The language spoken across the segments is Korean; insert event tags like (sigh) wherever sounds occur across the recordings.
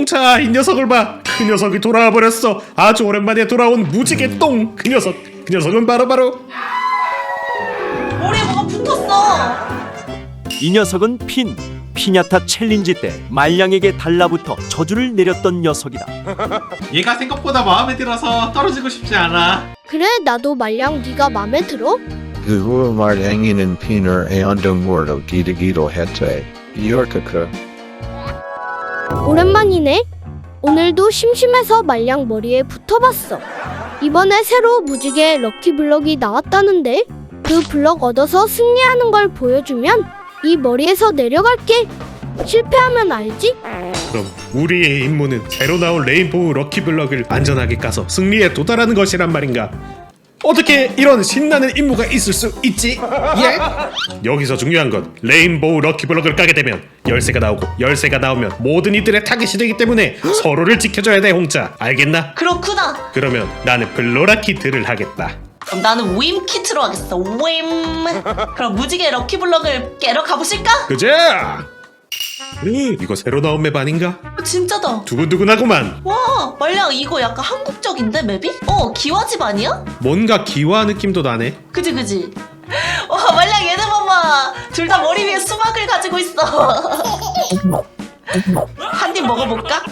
홍차 이 녀석을 봐. 그 녀석이 돌아와 버렸어. 아주 오랜만에 돌아온 무지개 똥. 그 녀석. 그 녀석은 바로 바로 머리에 뭐가 붙었어. 이 녀석은 핀 피냐타 챌린지 때 말량에게 달라붙어 저주를 내렸던 녀석이다. (laughs) 얘가 생각보다 마음에 들어서 떨어지고 싶지 않아. 그래 나도 말량 네가 맘에 들어? 그 말행이는 피너 애언동 오랜만이네. 오늘도 심심해서 말량 머리에 붙어봤어. 이번에 새로 무지개 럭키 블럭이 나왔다는데 그 블럭 얻어서 승리하는 걸 보여주면 이 머리에서 내려갈게. 실패하면 알지? 그럼 우리의 임무는 새로 나온 레인보우 럭키 블럭을 안전하게 까서 승리에 도달하는 것이란 말인가? 어떻게 이런 신나는 임무가 있을 수 있지? 예? 여기서 중요한 건 레인보우 럭키블럭을 까게 되면 열쇠가 나오고 열쇠가 나오면 모든 이들의 타깃이 되기 때문에 서로를 지켜줘야 돼 홍차 알겠나? 그렇구나. 그러면 나는 블로라 키트를 하겠다 그럼 나는 윰 키트로 하겠어. 윰. 그럼 무지개 럭키블럭을 깨러 가보실까? 그 자! 으, 이거 새로 나온 맵 아닌가? 어, 진짜다. 두근두근하구만 와, 말량 이거 약간 한국적인데 맵이? 어, 기와집 아니야? 뭔가 기와 느낌도 나네 그지 그지. 와, 말량 얘네 봐봐. 둘 다 머리 위에 수박을 가지고 있어. 한 입 먹어볼까?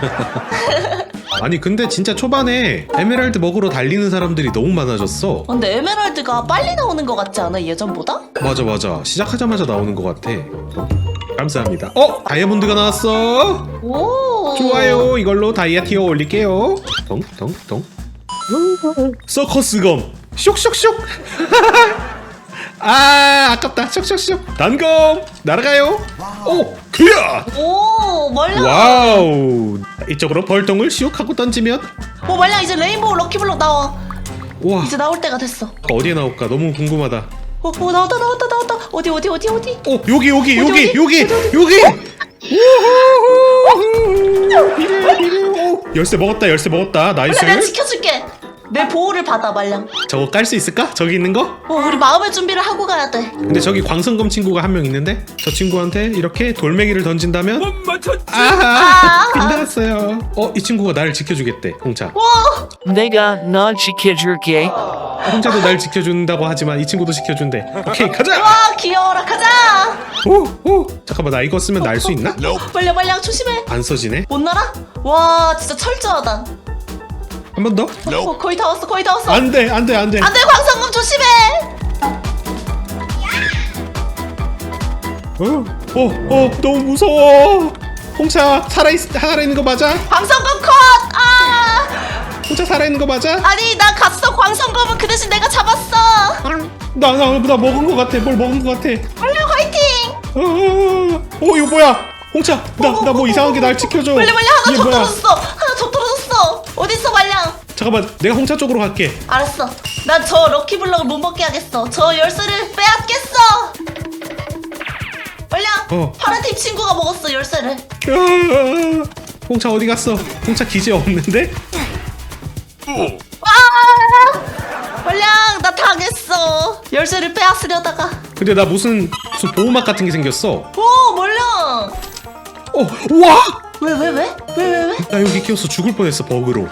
(laughs) 아니 근데 진짜 초반에 에메랄드 먹으러 달리는 사람들이 너무 많아졌어 어, 근데 에메랄드가 빨리 나오는 것 같지 않아 예전보다? 맞아 맞아 시작하자마자 나오는 것 같아 감사합니다. 어? 다이아몬드가 나왔어. 오. 좋아요. 이걸로 다이아 티어 올릴게요. 덩덩덩. 서커스 검. 쇽쇽쇽. (laughs) 아 아깝다. 쇽쇽쇽. 단검. 날아가요. 오 그야 오, 말량. 와우. 이쪽으로 벌통을 슉 하고 던지면. 오, 말량 이제 레인보우 럭키블럭 나와. 와. 이제 나올 때가 됐어. 어디에 나올까? 너무 궁금하다 오, 오 나왔다 나왔다 나왔다. 어디 어디 어디 어디? 어 여기 여기 여기 어디? 여기 여기 우후후. 이래, 이래. 오, 열쇠 먹었다 열쇠 먹었다 말량 내가 나이스 지켜줄게. 내 보호를 받아 말량. 저거 깔 수 있을까 저기 있는 거 어, 우리 마음의 준비를 하고 가야 돼. 근데 저기 광선검 친구가 한 명 있는데 저 친구한테 이렇게 돌멩이를 던진다면 아하 빗나갔어요 어 이 친구가 나를 지켜주겠대 홍차 와, 내가 널 지켜줄게. 홍차도 날 지켜준다고 하지만 이 친구도 지켜준대 오케이 가자 와 귀여워라 가자. 오 오 잠깐만 나 이거 쓰면 날 수 있나 말량 말량 조심해. 안 써지네 못 날아? 와 진짜 철저하다. 한 번 더 어, 거의 다 왔어 거의 다 왔어. 안 돼 안 돼 안 돼 안돼 광선검 조심해. 어, 어, 어, 너무 무서워. 홍차 살아 있 살아 있는 거 맞아? 광선검 컷. 아 홍차 살아 있는 거 맞아? 아니 나 갔어 광선검은 그 대신 내가 잡았어. 나 나 나 먹은 거 같아. 뭘 먹은 거 같아. 말량 화이팅. 어, 어, 어, 이거 뭐야? 홍차, 나 나 뭐 이상한 게 날 지켜줘. 말량 말량 하나 더 뭐야? 떨어졌어. 있어 말량? 잠깐만, 내가 홍차 쪽으로 갈게. 알았어. 난 저 럭키블럭을 못 먹게 하겠어. 저 열쇠를 빼앗겠어. 말량. 어. 파란 팀 친구가 먹었어 열쇠를. 아, 홍차 어디 갔어? 홍차 기재 없는데? 아! 말량 나 당했어. 열쇠를 빼앗으려다가. 근데 나 무슨 무슨 보호막 같은 게 생겼어. 오 말량. 어, 와! 왜 왜 왜? 왜 왜 왜? 나 여기 끼어서 죽을 뻔했어 버그로.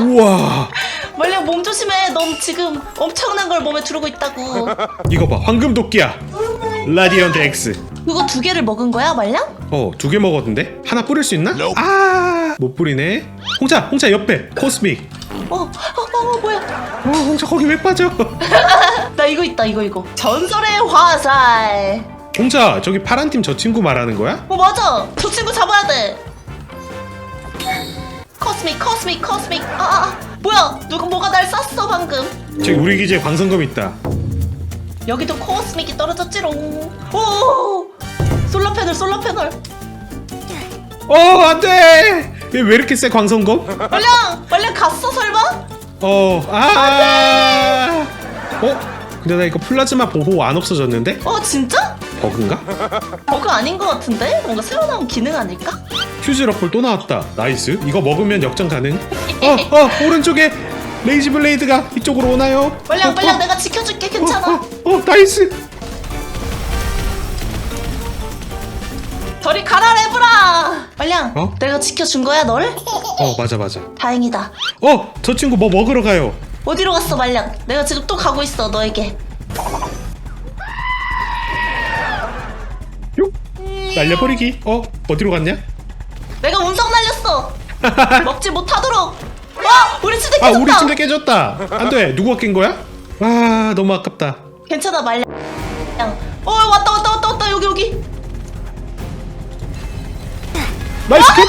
우와, (laughs) 말량 몸 조심해. 넌 지금 엄청난 걸 몸에 두르고 있다고. 이거 봐, 황금 도끼야. 라디언트 X. 그거 두 개를 먹은 거야 말량? 어, 두 개 먹었는데? 하나 뿌릴 수 있나? 아, 못 뿌리네. 홍차, 홍차 옆에 코스믹. 어, 어, 어 뭐야? 어, 홍차 거기 왜 빠져? (laughs) 나 이거 있다 이거 이거. 전설의 화살. 홍차, 저기 파란 팀 저 친구 말하는 거야? 어 맞아. 저 친구 잡아야 돼. 코스믹 코스믹 코스믹. 아, 아, 아. 뭐야? 누가 뭐가 날 쐈어 방금. 저기 우리 기지에 광선검 있다. 여기도 코스믹이 떨어졌지롱. 오! 솔라 패널 솔라 패널. 어, 안 돼! 얘왜 이렇게 세, 광선검? 말량 말량 갔어 설마? 어, 아! 어? 근데 나 이거 플라즈마 보호 안 없어졌는데? 어 진짜? 버그인가? (laughs) 버그 아닌 것 같은데? 뭔가 새로 나온 기능 아닐까? 퓨즈 러플 또 나왔다. 나이스. 이거 먹으면 역전 가능. (laughs) 어, 어, 오른쪽에 레이지 블레이드가 이쪽으로 오나요? 말량 어, 말량 어, 내가 지켜줄게 어, 괜찮아. 어, 어, 나이스. 저리 가라 레브라. 말량 어? 내가 지켜준 거야 널? 어 맞아 맞아 다행이다 어 저 친구 뭐 먹으러 가요 어디로 갔어 말량 내가 지금 또 가고 있어 너에게 날려버리기. 어? 어디로 갔냐? 내가 운석 날렸어. (laughs) 먹지 못하도록. 와 우리 침대 아 깨졌다. 우리 침대 깨졌다. 안 돼. 누가 깬 거야? 아 너무 아깝다. 괜찮아 말량. 어 왔다 왔다 왔다 왔다. 여기 여기. 나이스 컷!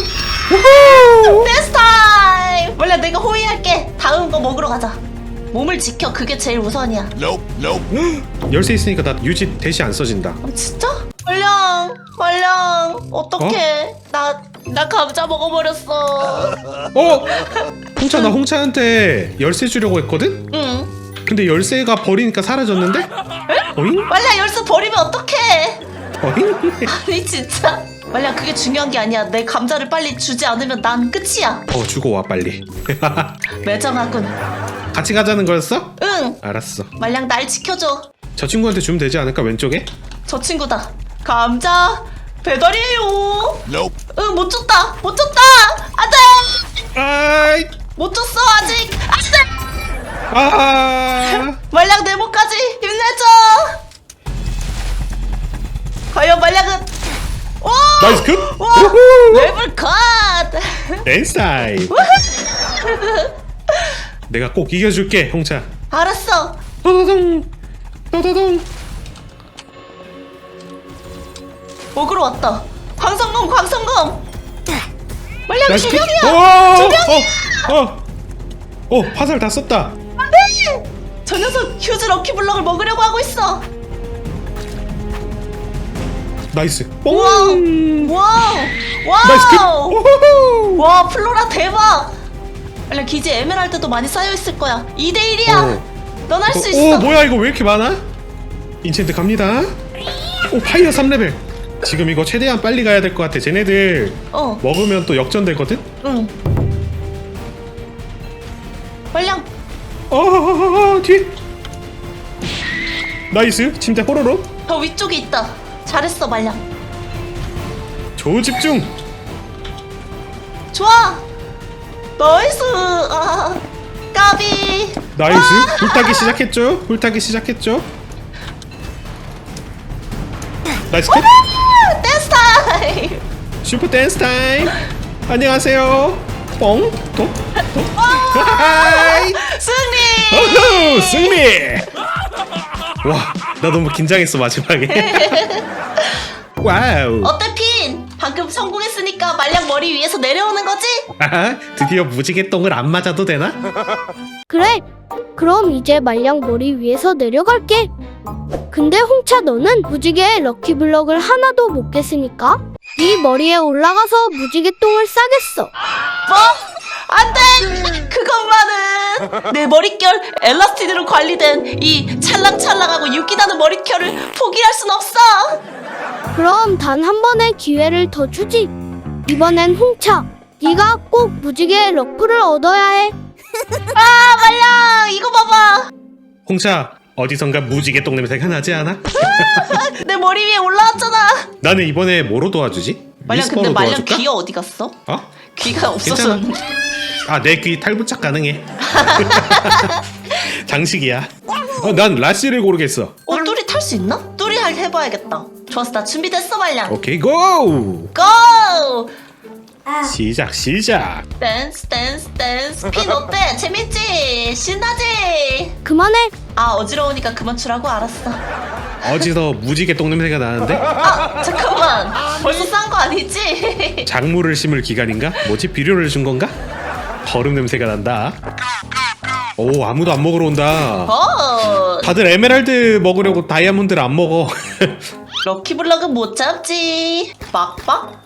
우후! 타임 말량 내가 호위할게. 다음 거 먹으러 가자. 몸을 지켜. 그게 제일 우선이야. 열쇠 있으니까 나 유지 대시 안 써진다. 어, 진짜? 말량 말량 어떡해. 나, 나 감자 먹어버렸어. 어? 홍차 나 홍차한테 열쇠 주려고 했거든? 응. 근데 열쇠가 버리니까 사라졌는데? 어잉? 말량 열쇠 버리면 어떡해. 어잉? 아니 진짜. 말량 그게 중요한 게 아니야. 내 감자를 빨리 주지 않으면 난 끝이야. 어 주고 와 빨리. (laughs) 매정하군 같이 가자는 거였어? 응. 알았어. 말량 날 지켜줘. 저 친구한테 주면 되지 않을까 왼쪽에? 저 친구다 감자 배달이에요. 응못 줬다. 못 줬다. 안 돼. 아이. 못 줬어 아직. 안 돼. 아. 말량 네모까지 힘내줘. 과연 말량은 오! 나이스 컷. 와! 레벨 컷. 타임 내가 꼭 이겨줄게 홍차. 알았어. 떠다동. 떠다동 먹으러 왔다. 광성검 광성검 말량 나이스 컷 주명이야! 어, 어, 어, 어, 화살 다 썼다. 안돼! 저 녀석 휴즈 럭키블럭을 먹으려고 하고 있어. 나이스. 우와 뽕 와우! 나이스 컷 와우 오호호. 와 플로라 대박! 원래 기지 에메랄드도 많이 쌓여 있을 거야. 2대 1이야! 넌 할수오 있어! 뭐야 이거 왜 이렇게 많아? 인챈트 갑니다. 오 파이어 3레벨 지금 이거 최대한 빨리 가야 될 것 같아. 쟤네들 어, 먹으면 또 역전되거든? 응. 말량 어어어어 뒤에 나이스. 침대 호로로. 더 위쪽에 있다. 잘했어 말량. 조집중. 좋아. 나이스. 아 까비. 나이스. 불타기 시작했죠? 불타기 시작했죠? 나이스 컷. 아, 타임 슈퍼 댄스 타임. 안녕하세요. 뽕톡톡 하이! 승리! 어후 승리! 와 나 너무 긴장했어 마지막에. (laughs) 와우. 어때 핀 방금 성공했으니까 말량 머리 위에서 내려오는 거지? 아하, 드디어 무지개 똥을 안 맞아도 되나? 그래. 그럼 이제 말량 머리 위에서 내려갈게. 근데 홍차 너는 무지개 럭키블럭을 하나도 못 깼으니까 네 머리에 올라가서 무지개 똥을 싸겠어. 뭐? 안 돼 그것만은 내 머릿결 엘라스틴으로 관리된 이 찰랑찰랑하고 윤기 나는 머릿결을 포기할 순 없어 그럼 단 한 번의 기회를 더 주지. 이번엔 홍차. 네가 꼭 무지개 럭크를 얻어야 해. 아 말량 이거 봐봐 홍차 어디선가 무지개 똥 냄새가 나지 않아? (laughs) 내 머리 위에 올라왔잖아 나는 이번에 뭐로 도와주지? 말량 근데 미스퍼로 도와줄까? 귀가 어디 갔어? 어? 귀가 없었었는데 아내 귀 탈부착 가능해 (laughs) (laughs) 장식이야 어, 난 라시를 고르겠어 어 뚜리 탈 수 있나? 할 해봐야겠다 좋았어 나 준비됐어 말량 오케이 고! 고! 시작 시작 댄스 댄스 댄스 핀 어때? 재밌지? 신나지? 그만해. 아 어지러우니까 그만 추라고 알았어 어디서 무지개 똥 냄새가 나는데? 아 잠깐만 벌써 싼 거 아니지? 작물을 심을 기간인가? 뭐지 비료를 준 건가? 거름 냄새가 난다 오 아무도 안 먹으러 온다 어 다들 에메랄드 먹으려고 다이아몬드를 안 먹어 (laughs) 럭키블럭은 못 잡지 빡빡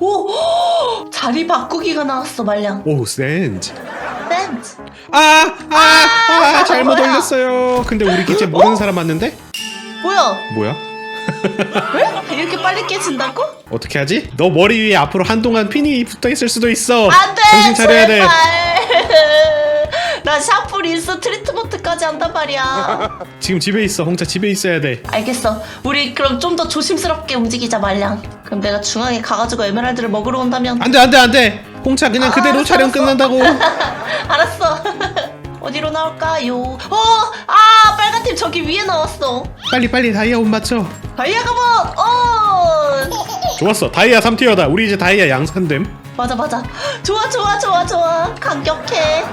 오 자리 바꾸기가 나왔어 말량 오 센즈 댄스 아, 아, 아, 잘못 뭐야? 올렸어요. 근데 우리 기체 모르는 사람 왔는데? 뭐야 뭐야? 이렇게 빨리 깨진다고? 어떻게 하지? 너 머리 위에 앞으로 한동안 핀이 붙어 있을 수도 있어. 안돼 정신 차려야 돼. 나 샤프 린스 트리트먼트까지 한단 말이야 (laughs) 지금 집에 있어. 홍차 집에 있어야 돼. 알겠어 우리 그럼 좀 더 조심스럽게 움직이자 말량 그럼 내가 중앙에 가가지고 에메랄드를 먹으러 온다면 안돼 안돼 안돼 홍차 그냥 그대로 알았어, 촬영. 끝난다고 (laughs) 알았어. (laughs) 어디로 나올까요? 어, 아 빨간 팀 저기 위에 나왔어. 빨리 빨리 다이아 옷 맞춰 다이아가본. 어. 좋았어 다이아 3티어다 우리 이제 다이아 양산됨 맞아 맞아. (gasps) 좋아 좋아 좋아 좋아. 감격해.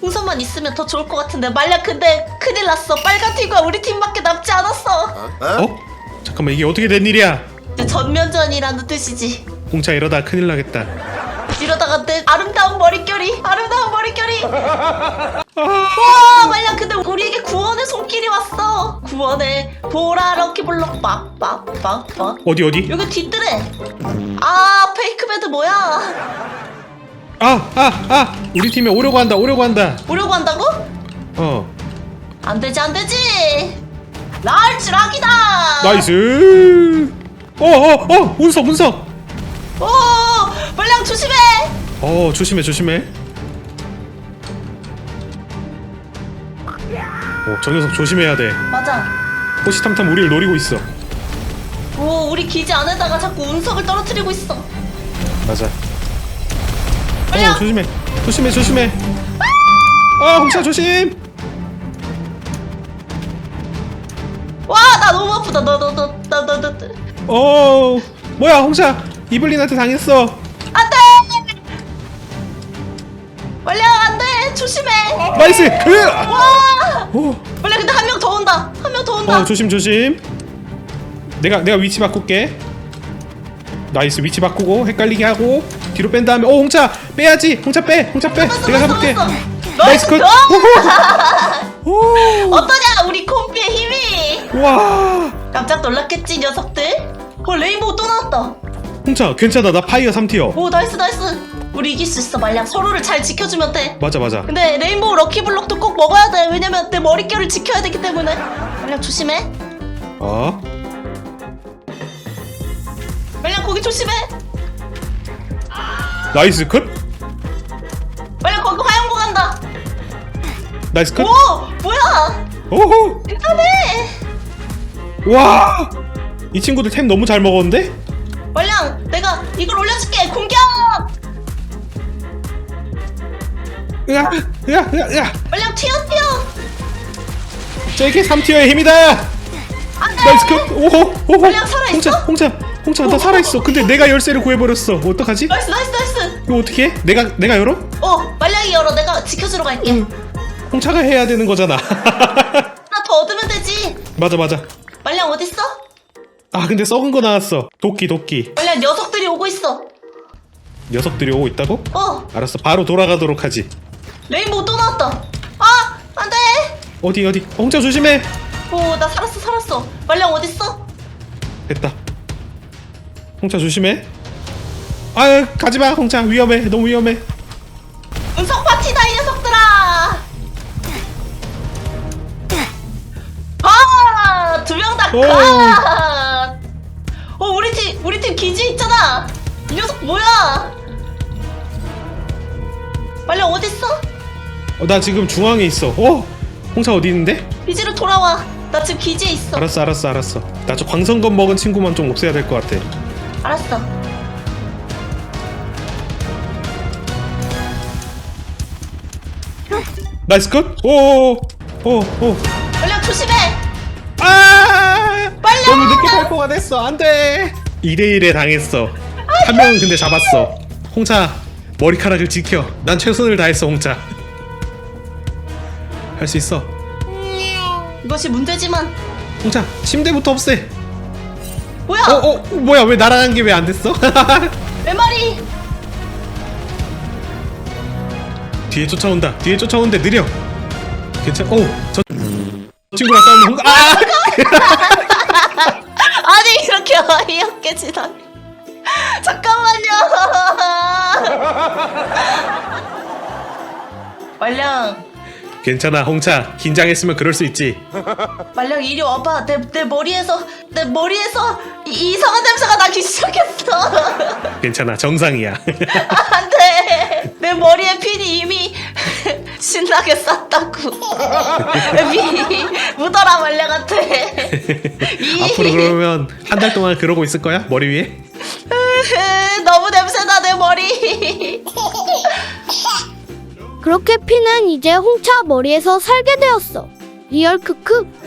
풍선만 있으면 더 좋을 것 같은데 말야 근데 큰일 났어. 빨간 팀과 우리 팀밖에 남지 않았어. 어? 잠깐만 이게 어떻게 된 일이야 이제 전면전이라는 뜻이지. 홍차 이러다 큰일 나겠다 이러다가 내 아름다운 머릿결이 아름다운 머릿결이 (laughs) 와 말야 근데 우리에게 구원의 손길이 왔어 구원의 보라 럭키블럭 빡빡빡빡 어디 어디? 여기 뒤뜰에 아 페이크베드 뭐야 아 아 아. 우리 팀에 오려고 한다 오려고 한다. 오려고 한다고? 어. 안 되지 안 되지. 랄츠 락이다. 나이스. 어어어. 운석 운석. 오 말량 조심해. 어 조심해 조심해. 어 저 녀석 조심해야 돼. 맞아. 호시탐탐 우리를 노리고 있어. 오 우리 기지 안에다가 자꾸 운석을 떨어뜨리고 있어. 맞아 어 조심해. 조심해 조심해. 아! 홍차 조심. 와 나 너무 아프다. 너 너너너 너너. 어 뭐야 홍차 이블린한테 당했어. 안돼! 말량 안돼. 조심해. 나이스! 으! 와! 오. 말량 근데 한 명 더 온다. 한 명 더 온다. 어 조심 조심. 내가 내가 위치 바꿀게. 나이스 위치 바꾸고 헷갈리게 하고 뒤로 뺀 다음에 어 홍차 빼야지. 홍차 빼 홍차 빼. 내가 잡았어. 나이스 컷. 오! 어떠냐 우리 콤비의 힘이? 와. 깜짝 놀랐겠지 이 녀석들? 어 레인보우 또 나왔다. 홍차 괜찮아. 나 파이어 3티어. 오 나이스 나이스. 우리 이길 수 있어 말량. 서로를 잘 지켜주면 돼. 맞아 맞아. 근데 레인보우 럭키블럭도 꼭 먹어야 돼. 왜냐면 내 머릿결을 지켜야 되기 때문에. 말량 조심해. 어? 말량 거기 조심해 나이스 컷. 말량 거기 화영고 간다. 나이스 컷. 오 뭐야? 오호. 괜찮네 와 이 친구들 템 너무 잘 먹었는데? 말량 내가 이걸 올려줄게. 공격! 으아 으아 으아 으아. 말량 튀어 튀어. 저게 3티어의 힘이다. 안돼. 나이스 컷. 오호 오호. 원래 살아있어? 홍차 홍차 홍차 나 살아있어. 근데 내가 열쇠를 구해버렸어. 어떡하지? 나이스 나이스 나이스 이거 어떻게 해? 내가 내가 열어? 어 말량이 열어. 내가 지켜주러 갈게. 홍차가 해야 되는 거잖아. (laughs) 하나 더 얻으면 되지. 맞아 맞아. 말량 어딨어? 아 근데 썩은 거 나왔어. 도끼 도끼. 말량 녀석들이 오고 있어. 녀석들이 오고 있다고? 어. 알았어. 바로 돌아가도록 하지. 레인보우 또 나왔다. 아 안돼. 어디 어디? 어, 홍차 조심해. 오나 살았어 살았어. 말량 어딨어? 됐다. 홍차 조심해 아 가지마. 홍차 위험해. 너무 위험해. 운석 파티다 이 녀석들아! 아 두 명다 오. 가! 어 우리 팀 우리 팀 기지 있잖아! 이 녀석 뭐야? 말량 어딨어? 어, 나 지금 중앙에 있어. 어? 홍차 어디 있는데? 기지로 돌아와. 나 지금 기지에 있어. 알았어 알았어 알았어. 나 저 광선검 먹은 친구만 좀 없애야 될 것 같아. 알았어 나이스 컷! 오오오 오오. 말량 조심해. 아! 빨리 너무 와! 늦게 발포가 됐어. 안 돼. 2대 1에 당했어. 한 명은 근데 잡았어. 홍차 머리카락을 지켜. 난 최선을 다했어 홍차. 할 수 있어. 이것이 문제지만. 홍차 침대부터 없애. 뭐야? 어, 어, 뭐야? 왜 날아간 게 왜 안 됐어? (laughs) 내 말이 뒤에 쫓아온다. 뒤에 쫓아오는데 느려. 괜찮 어저 친구랑 싸우면 홍... 아! (laughs) 아니 이렇게 어이없게 지나 잠깐만요. (laughs) (laughs) 말량 괜찮아 홍차 긴장했으면 그럴 수 있지 (laughs) 말량 이리 와봐 내, 내 머리에서 내 머리에서 이, 이상한 냄새가 나기 시작했어 (laughs) 괜찮아 정상이야 (laughs) 안돼 내 머리에 핀이 이미 신나게 쌌다고. 미 묻어라 말량한테. 이 앞으로 그러면 한 달 동안 그러고 있을 거야? 머리 위에? 너무 냄새나 내 머리. 그렇게 피는 이제 홍차 머리에서 살게 되었어. 리얼 크크